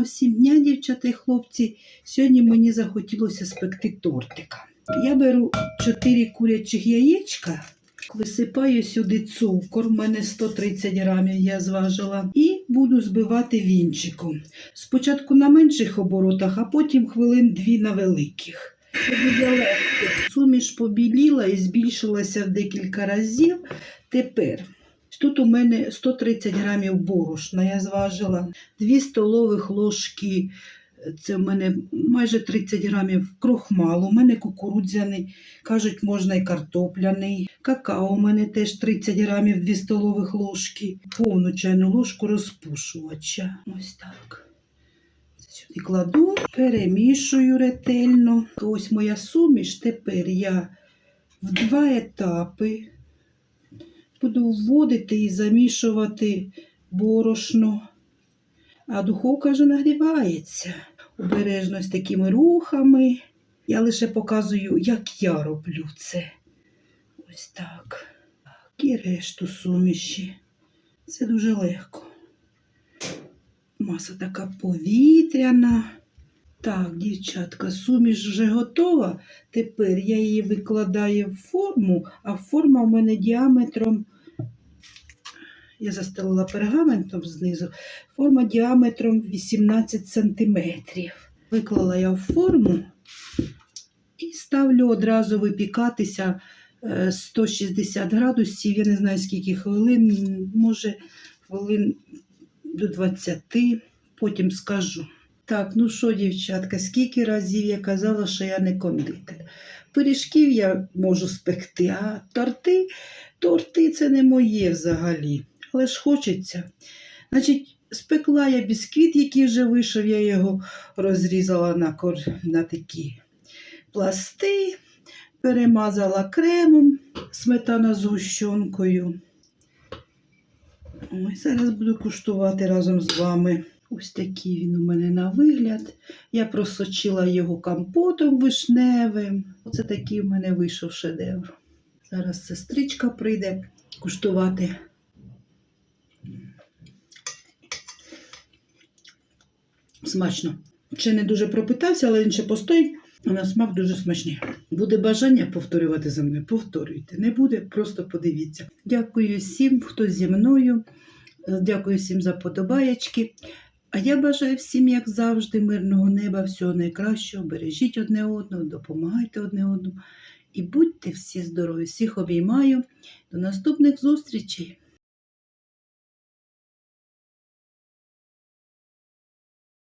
Гарного всім дня, дівчата і хлопці. Сьогодні мені захотілося спекти тортика. Я беру 4 курячих яєчка, висипаю сюди цукор, в мене 130 грамів я зважила, і буду збивати вінчиком. Спочатку на менших оборотах, а потім хвилин 2 на великих. Це буде легко. Суміш побіліла і збільшилася в декілька разів. Тепер тут у мене 130 грамів борошна, я зважила, 2 столових ложки. Це в мене майже 30 грамів крохмалу, у мене кукурудзяний, кажуть, можна і картопляний. Какао у мене теж 30 грамів, 2 столових ложки, повну чайну ложку розпушувача. Ось так. Сюди кладу, перемішую ретельно. Ось моя суміш. Тепер я в два етапи буду вводити і замішувати борошно. А духовка вже нагрівається. Обережно з такими рухами. Я лише показую, як я роблю це. Ось так. І решту суміші. Це дуже легко. Маса така повітряна. Так, дівчатка, суміш вже готова. Тепер я її викладаю в форму, а форма у мене діаметром. Я застелила пергаментом знизу. Форма діаметром 18 см. Виклала я в форму і ставлю одразу випікатися е, 160 градусів. Я не знаю, скільки хвилин, може, хвилин до 20, потім скажу. Так, ну що, дівчатка, скільки разів я казала, що я не кондитер. Пиріжків я можу спекти, а торти, торти це не моє взагалі. Але ж хочеться. Значить, спекла я бісквіт, який вже вийшов, я його розрізала на, кор... на такі пласти, перемазала кремом, сметана з гущонкою. Ой, зараз буду куштувати разом з вами. Ось такий він у мене на вигляд. Я просочила його компотом вишневим. Оце такий у мене вийшов шедевр. Зараз сестричка прийде куштувати. Смачно. Ще не дуже пропитався, але він ще постоїть. А на смак дуже смачний. Буде бажання повторювати за мною, повторюйте. Не буде, просто подивіться. Дякую всім, хто зі мною. Дякую всім за подобаєчки. А я бажаю всім, як завжди, мирного неба, всього найкращого. Бережіть одне одного, допомагайте одне одному. І будьте всі здорові. Всіх обіймаю. До наступних зустрічей!